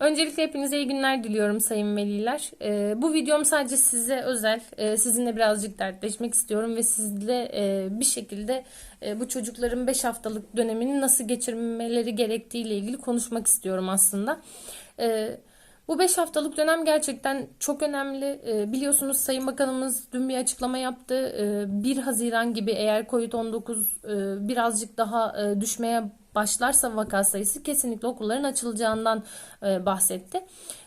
Öncelikle hepinize iyi günler diliyorum sayın veliler. Ee, bu videom sadece size özel. Ee, sizinle birazcık dertleşmek istiyorum ve sizle e, bir şekilde e, bu çocukların 5 haftalık dönemini nasıl geçirmeleri gerektiği ile ilgili konuşmak istiyorum aslında. Ee, bu 5 haftalık dönem gerçekten çok önemli. Ee, biliyorsunuz Sayın Bakanımız dün bir açıklama yaptı. Ee, 1 Haziran gibi eğer COVID-19 e, birazcık daha e, düşmeye başlarsa vaka sayısı kesinlikle okulların açılacağından e, bahsetti.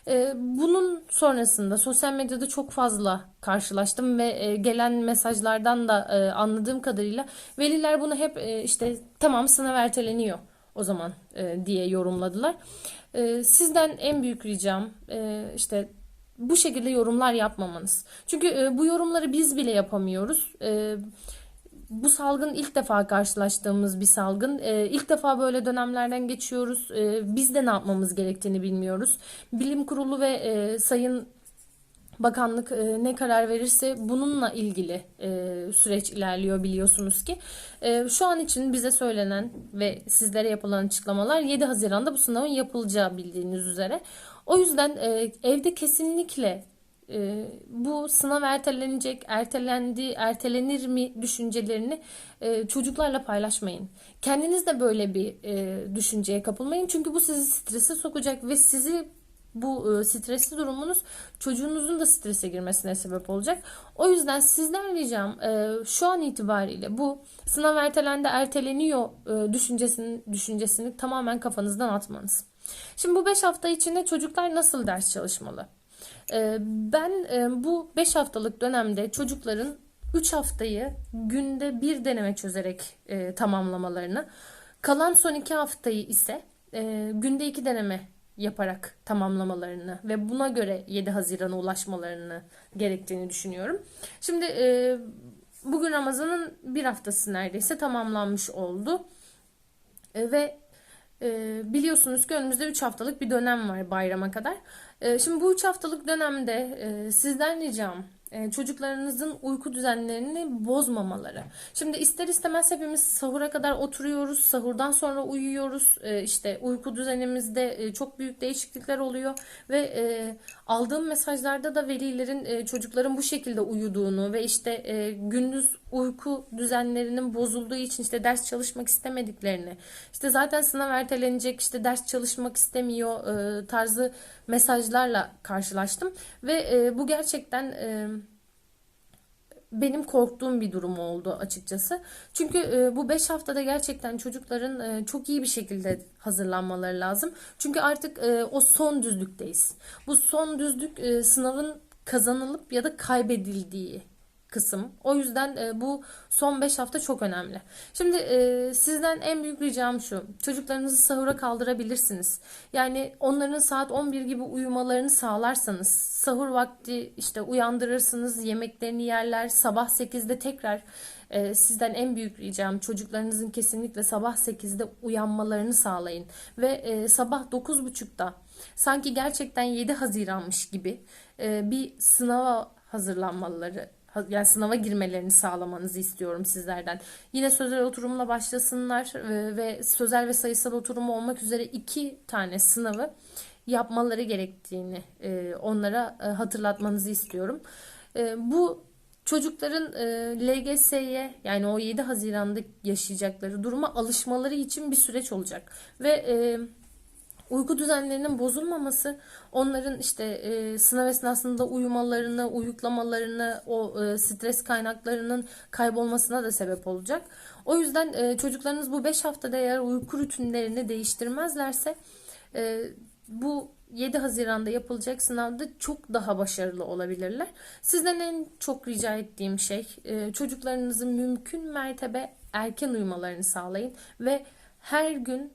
E, bunun sonrasında sosyal medyada çok fazla karşılaştım ve e, gelen mesajlardan da e, anladığım kadarıyla veliler bunu hep e, işte tamam sınav erteleniyor o zaman e, diye yorumladılar. E, sizden en büyük ricam e, işte bu şekilde yorumlar yapmamanız. Çünkü e, bu yorumları biz bile yapamıyoruz. E, bu salgın ilk defa karşılaştığımız bir salgın. Ee, ilk defa böyle dönemlerden geçiyoruz. Ee, biz de ne yapmamız gerektiğini bilmiyoruz. Bilim Kurulu ve e, Sayın Bakanlık e, ne karar verirse bununla ilgili e, süreç ilerliyor biliyorsunuz ki. E, şu an için bize söylenen ve sizlere yapılan açıklamalar 7 Haziran'da bu sınavın yapılacağı bildiğiniz üzere. O yüzden e, evde kesinlikle e, bu sınav ertelenecek, ertelendi, ertelenir mi düşüncelerini e, çocuklarla paylaşmayın. Kendiniz de böyle bir e, düşünceye kapılmayın. Çünkü bu sizi strese sokacak ve sizi bu e, stresli durumunuz çocuğunuzun da strese girmesine sebep olacak. O yüzden sizden ricam e, şu an itibariyle bu sınav ertelendi, erteleniyor e, düşüncesini, düşüncesini tamamen kafanızdan atmanız. Şimdi bu 5 hafta içinde çocuklar nasıl ders çalışmalı? Ee, ben e, bu 5 haftalık dönemde çocukların 3 haftayı günde bir deneme çözerek e, tamamlamalarını, kalan son 2 haftayı ise e, günde 2 deneme yaparak tamamlamalarını ve buna göre 7 Haziran'a ulaşmalarını gerektiğini düşünüyorum. Şimdi bugün Ramazan'ın bir haftası neredeyse tamamlanmış oldu. Ve biliyorsunuz ki önümüzde 3 haftalık bir dönem var bayrama kadar. Ee, şimdi bu 3 haftalık dönemde e, sizden ricam e, çocuklarınızın uyku düzenlerini bozmamaları. Şimdi ister istemez hepimiz sahura kadar oturuyoruz, sahurdan sonra uyuyoruz. E, işte uyku düzenimizde çok büyük değişiklikler oluyor ve aldığım mesajlarda da velilerin çocukların bu şekilde uyuduğunu ve işte gündüz uyku düzenlerinin bozulduğu için işte ders çalışmak istemediklerini, işte zaten sınav ertelenecek, işte ders çalışmak istemiyor tarzı mesajlarla karşılaştım ve bu gerçekten benim korktuğum bir durum oldu açıkçası. Çünkü e, bu 5 haftada gerçekten çocukların e, çok iyi bir şekilde hazırlanmaları lazım. Çünkü artık e, o son düzlükteyiz. Bu son düzlük e, sınavın kazanılıp ya da kaybedildiği kısım. O yüzden e, bu son 5 hafta çok önemli. Şimdi e, sizden en büyük ricam şu. Çocuklarınızı sahura kaldırabilirsiniz. Yani onların saat 11 gibi uyumalarını sağlarsanız sahur vakti işte uyandırırsınız, yemeklerini yerler. Sabah 8'de tekrar e, sizden en büyük ricam çocuklarınızın kesinlikle sabah 8'de uyanmalarını sağlayın. Ve e, sabah 9.30'da sanki gerçekten 7 Haziran'mış gibi e, bir sınava hazırlanmaları yani sınava girmelerini sağlamanızı istiyorum sizlerden. Yine sözel oturumla başlasınlar e, ve sözel ve sayısal oturum olmak üzere iki tane sınavı yapmaları gerektiğini e, onlara e, hatırlatmanızı istiyorum. Bu çocukların LGS'ye yani o 7 Haziran'da yaşayacakları duruma alışmaları için bir süreç olacak ve uyku düzenlerinin bozulmaması onların işte e, sınav esnasında uyumalarını, uyuklamalarını, o e, stres kaynaklarının kaybolmasına da sebep olacak. O yüzden e, çocuklarınız bu 5 haftada eğer uyku rutinlerini değiştirmezlerse e, bu 7 Haziran'da yapılacak sınavda çok daha başarılı olabilirler. Sizden en çok rica ettiğim şey e, çocuklarınızın mümkün mertebe erken uyumalarını sağlayın ve her gün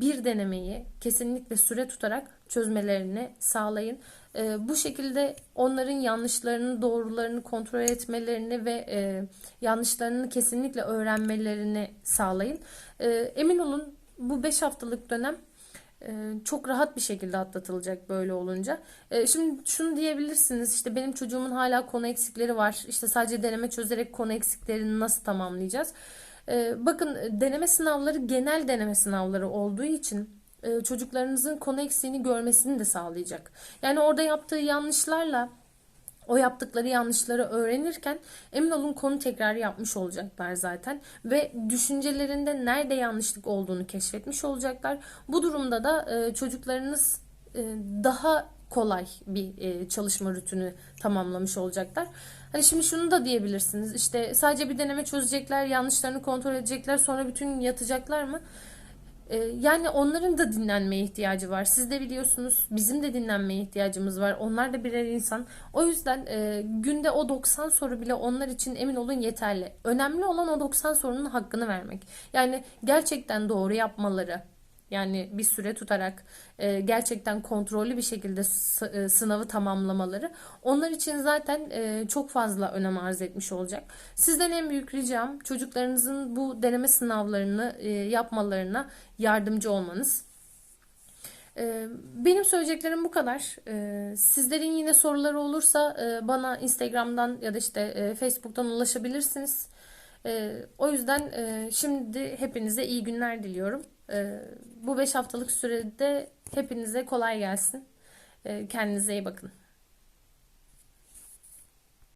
bir denemeyi kesinlikle süre tutarak çözmelerini sağlayın. E, bu şekilde onların yanlışlarını, doğrularını kontrol etmelerini ve e, yanlışlarını kesinlikle öğrenmelerini sağlayın. Emin olun bu 5 haftalık dönem çok rahat bir şekilde atlatılacak böyle olunca. Şimdi şunu diyebilirsiniz işte benim çocuğumun hala konu eksikleri var. İşte sadece deneme çözerek konu eksiklerini nasıl tamamlayacağız? Ee, bakın deneme sınavları genel deneme sınavları olduğu için e, çocuklarınızın konu eksiğini görmesini de sağlayacak. Yani orada yaptığı yanlışlarla o yaptıkları yanlışları öğrenirken emin olun konu tekrar yapmış olacaklar zaten ve düşüncelerinde nerede yanlışlık olduğunu keşfetmiş olacaklar. Bu durumda da e, çocuklarınız e, daha kolay bir e, çalışma rutini tamamlamış olacaklar. Hani şimdi şunu da diyebilirsiniz. İşte sadece bir deneme çözecekler, yanlışlarını kontrol edecekler, sonra bütün yatacaklar mı? E, Yani onların da dinlenmeye ihtiyacı var. Siz de biliyorsunuz bizim de dinlenmeye ihtiyacımız var. Onlar da birer insan. O yüzden e, günde o 90 soru bile onlar için emin olun yeterli. Önemli olan o 90 sorunun hakkını vermek. Yani gerçekten doğru yapmaları. Yani bir süre tutarak e, gerçekten kontrollü bir şekilde e, sınavı tamamlamaları onlar için zaten e, çok fazla önem arz etmiş olacak. Sizden en büyük ricam çocuklarınızın bu deneme sınavlarını e, yapmalarına yardımcı olmanız. E, Benim söyleyeceklerim bu kadar. E, Sizlerin yine soruları olursa bana Instagram'dan ya da işte Facebook'tan ulaşabilirsiniz. E, O yüzden e, şimdi hepinize iyi günler diliyorum. E, Bu 5 haftalık sürede hepinize kolay gelsin. E, Kendinize iyi bakın.